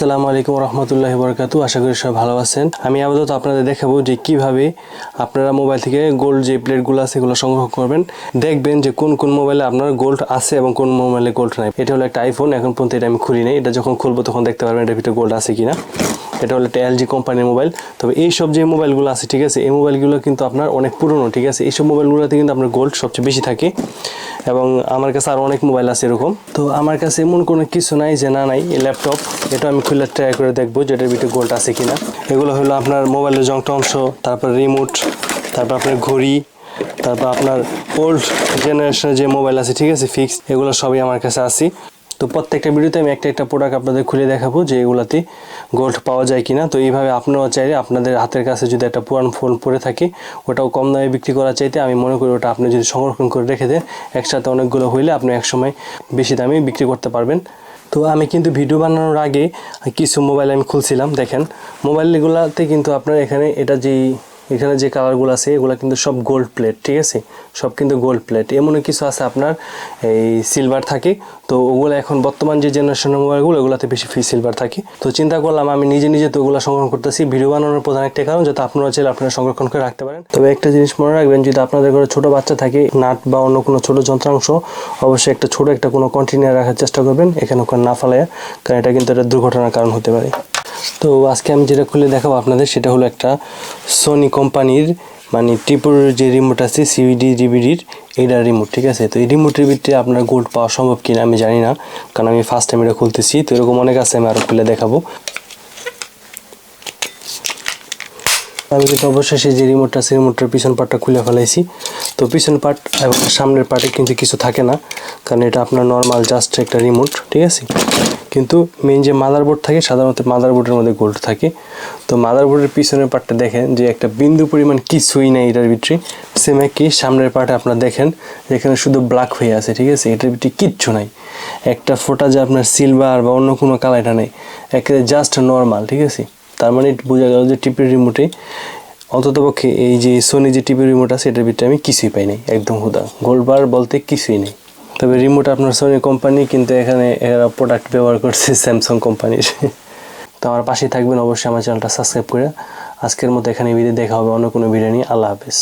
আসসালামু আলাইকুম রহমতুল্লাহ বরকাতু আশা করি সবাই ভালো আছেন। আমি আপাতত আপনাদের দেখাবো যে কীভাবে আপনারা মোবাইল থেকে গোল্ড যে প্লেটগুলো আছে এগুলো সংগ্রহ করবেন। দেখবেন যে কোন কোন মোবাইলে আপনার গোল্ড আছে এবং কোন মোবাইলে গোল্ড নাই। এটা হলো একটা আইফোন এখন পর্যন্ত এটা আমি খুলি নাই। এটা যখন খুলবো তখন দেখতে পারবেন এটার ভিতরে গোল্ড আছে কিনা। এটা হলো একটা এলজি কোম্পানির মোবাইল। তবে এই সব যে মোবাইলগুলো আছে, ঠিক আছে, এই মোবাইলগুলো কিন্তু আপনার অনেক পুরনো, ঠিক আছে? এইসব মোবাইলগুলোতে কিন্তু আপনার গোল্ড সবচেয়ে বেশি থাকে। এবং আমার কাছে আরও অনেক মোবাইল আছে এরকম। তো আমার কাছে এমন কোনো কিছু নাই যে না নাই এই ল্যাপটপ, এটা আমি খুলে ট্রাই করে দেখব যেটার ভিতরে গোল্ড আছে কিনা। এগুলো হলো আপনার মোবাইলের জংটা অংশ, তারপর রিমোট তারপর আপনার ঘড়ি, তারপর আপনার ওল্ড জেনারেশনের যে মোবাইল আছে, ঠিক আছে ফিক্স এগুলো সবই আমার কাছে আছে। তো প্রত্যেকটা ভিডিওতে আমি একটা একটা প্রোডাক্ট আপনাদের খুলে দেখাবো যে এগুলাতে গোল্ড পাওয়া যায় কিনা। তো এইভাবে আপনারাও চাইলে আপনাদের হাতের কাছে যদি একটা পুরান ফোন পড়ে থাকে, ওটাও কম দামে বিক্রি করা চাইতে আমি মনে করি ওটা আপনি যদি সংরক্ষণ করে রেখে দেন, একসাথে অনেকগুলো হইলে আপনি একসময় বেশি দামে বিক্রি করতে পারবেন। তো আমি কিন্তু ভিডিও বানানোর আগে কিছু মোবাইল আমি খুলছিলাম, দেখেন। মোবাইলগুলোতে কিন্তু আপনার এখানে এটা যেই এখানে যে কালারগুলো আছে, এগুলো কিন্তু সব গোল্ড প্লেট ঠিক আছে? সব কিন্তু গোল্ড প্লেট এমন কিছু আছে আপনার, এই সিলভার থাকে। তো ওগুলো এখন বর্তমান যে জেনারেশনের মোবাইলগুলো ওগুলোতে বেশি ফি সিলভার থাকে। তো চিন্তা করলাম, আমি নিজে নিজে তো ওগুলো সংরক্ষণ করতেছি। ভিডিও বানানোর প্রধান একটা কারণ, যাতে আপনারা চাইলে আপনারা সংরক্ষণ করে রাখতে পারেন। তবে একটা জিনিস মনে রাখবেন, যদি আপনাদের ঘরে ছোট বাচ্চা থাকে, নাট বা অন্য কোনো ছোট যন্ত্রাংশ, অবশ্যই একটা ছোট একটা কোনো কন্টেনার রাখার চেষ্টা করবেন। এখানে ওখানে না ফালায় কারণ এটা কিন্তু একটা দুর্ঘটনার কারণ হতে পারে। তো আজকে আমি যেটা খুলে দেখাবো আপনাদের সেটা হলো একটা সোনি কোম্পানির মানে টিপুর যে রিমোট আছে সিভিডি ডিভিডির এটা রিমোট ঠিক আছে? তো এই রিমোটের ভিতরে আপনার গোল্ড পাওয়া সম্ভব কিনা আমি জানি না, কারণ আমি ফার্স্ট টাইম এটা খুলতেছি। তো এরকম অনেক আছে, আমি আরও খুলে দেখাবো। আমি কিন্তু অবশ্যই সেই যে রিমোটটা আছে রিমোটটার পিছন পার্টটা খুলে ফেলাইছি। তো পিছন পার্ট এবং সামনের পার্টে কিন্তু কিছু থাকে না, কারণ এটা আপনার নর্মাল জাস্ট একটা রিমোট ঠিক আছে? কিন্তু মেইন যে মাদারবোর্ড থাকে, সাধারণত মাদারবোর্ডের মধ্যে গোল্ড থাকে। তো মাদারবোর্ডের পিছনের পার্টটা দেখেন যে একটা বিন্দু পরিমাণ কিছুই নেই এটার ভিতরে। সেম একই, সামনের পার্টে আপনারা দেখেন যেখানে শুধু ব্ল্যাক হয়ে আছে, ঠিক আছে? এটার ভিতরে কিচ্ছু নাই। একটা ফোটা যে আপনার সিলভার বা অন্য কোনো কালার এটা নেই। একেবারে জাস্ট নর্মাল ঠিক আছে? তার মানে বোঝা গেল যে টিপের রিমোটে অন্ততপক্ষে এই যে সোনি যে টিপির রিমোট আছে, এটার ভিতরে আমি কিছুই পাই নাই, একদম হুদা। গোল্ড বার বলতে কিছুই নেই। তবে রিমোট আপনার সোনি কোম্পানি কিন্তু এখানে এরা প্রোডাক্ট ব্যবহার করছে স্যামসাং কোম্পানির তো আমার পাশেই থাকবেন, অবশ্যই আমার চ্যানেলটা সাবস্ক্রাইব করে। আজকের মতো এখানে ভিডিও দেখা হবে অন্য কোনো ভিডিও নিয়ে। আল্লাহ হাফেজ।